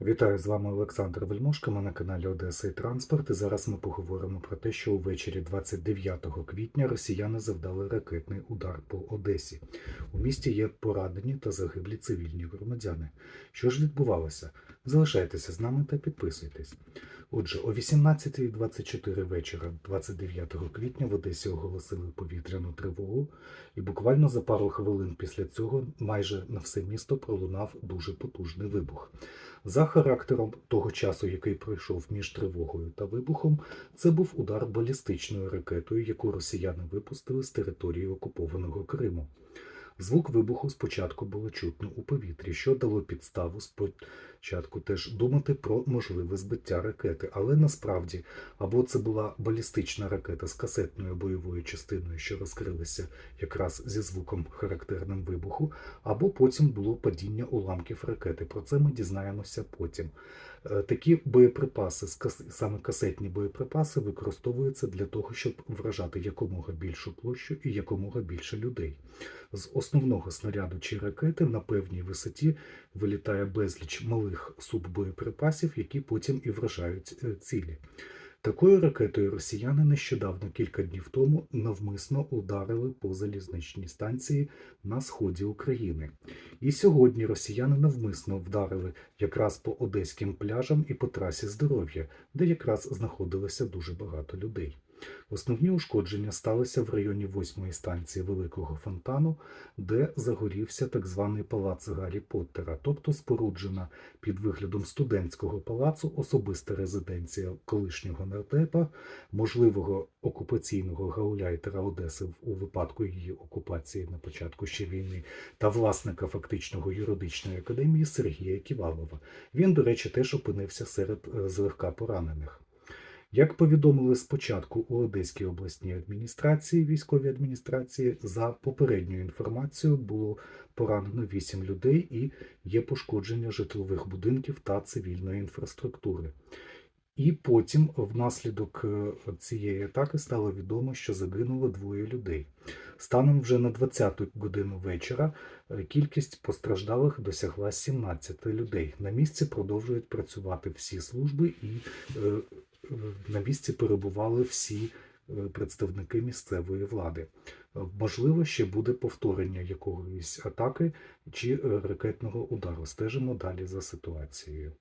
Вітаю з вами Олександр Вельмошко. Ми на каналі Одеса і Транспорт. І зараз ми поговоримо про те, що увечері 29 квітня росіяни завдали ракетний удар по Одесі. У місті є поранені та загиблі цивільні громадяни. Що ж відбувалося? Залишайтеся з нами та підписуйтесь. Отже, о 18.24 вечора, 29 квітня, в Одесі оголосили повітряну тривогу, і буквально за пару хвилин після цього майже на все місто пролунав дуже потужний вибух. За характером того часу, який пройшов між тривогою та вибухом, це був удар балістичною ракетою, яку росіяни випустили з території окупованого Криму. Звук вибуху спочатку було чутно у повітрі, що дало підставу спочатку теж думати про можливе збиття ракети, але насправді або це була балістична ракета з касетною бойовою частиною, що розкрилася якраз зі звуком характерним вибуху, або потім було падіння уламків ракети. Про це ми дізнаємося потім. Е, Такі боєприпаси, саме касетні боєприпаси, використовуються для того, щоб вражати якомога більшу площу і якомога більше людей. З основного снаряду чи ракети на певній висоті вилітає безліч малих суббоєприпасів, які потім і вражають е, цілі. Такою ракетою росіяни нещодавно кілька днів тому навмисно ударили по залізничній станції на сході України. І сьогодні росіяни навмисно вдарили якраз по одеським пляжам і по трасі здоров'я, де якраз знаходилося дуже багато людей. Основні ушкодження сталися в районі восьмої станції Великого Фонтану, де загорівся так званий палац Гаррі Поттера, тобто споруджена під виглядом студентського палацу особиста резиденція колишнього нардепа, можливого окупаційного гауляйтера Одеси у випадку її окупації на початку ще війни, та власника фактичного юридичної академії Сергія Ківалова. Він, до речі, теж опинився серед е, злегка поранених. Як повідомили спочатку у Одеській обласній адміністрації, військовій адміністрації, за попередньою інформацією було поранено 8 людей і є пошкодження житлових будинків та цивільної інфраструктури. І потім, внаслідок е, цієї атаки, стало відомо, що загинуло двоє людей. Станом вже на 20-ту годину вечора е, кількість постраждалих досягла 17 людей. На місці продовжують працювати всі служби і е, на місці перебували всі е, представники місцевої влади. Е, Можливо, ще буде повторення якоїсь атаки чи е, ракетного удару. Стежимо далі за ситуацією.